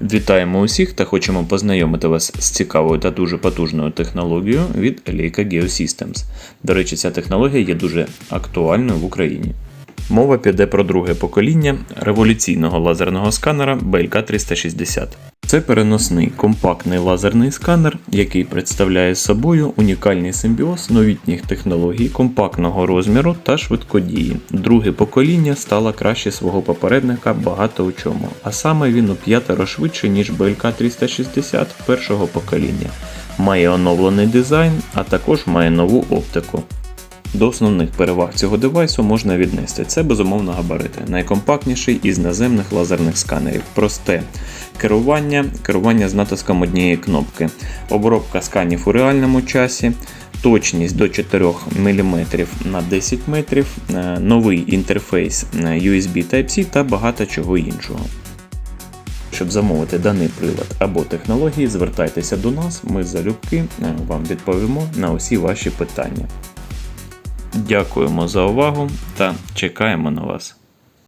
Вітаємо усіх та хочемо познайомити вас з цікавою та дуже потужною технологією від Leica Geosystems. До речі, ця технологія є дуже актуальною в Україні. Мова піде про друге покоління революційного лазерного сканера BLK 360. Це переносний компактний лазерний сканер, який представляє собою унікальний симбіоз новітніх технологій, компактного розміру та швидкодії. Друге покоління стало краще свого попередника багато у чому, а саме він у п'ятеро швидше, ніж BLK 360 першого покоління. Має оновлений дизайн, а також має нову оптику. До основних переваг цього девайсу можна віднести це безумовно габарити, найкомпактніший із наземних лазерних сканерів, просте керування, керування з натиском однієї кнопки, обробка сканів у реальному часі, точність до 4 мм на 10 метрів, е, новий інтерфейс е, USB Type-C та багато чого іншого. Щоб замовити даний прилад або технології, звертайтеся до нас, ми залюбки е, вам відповімо на усі ваші питання. Дякуємо за увагу та чекаємо на вас.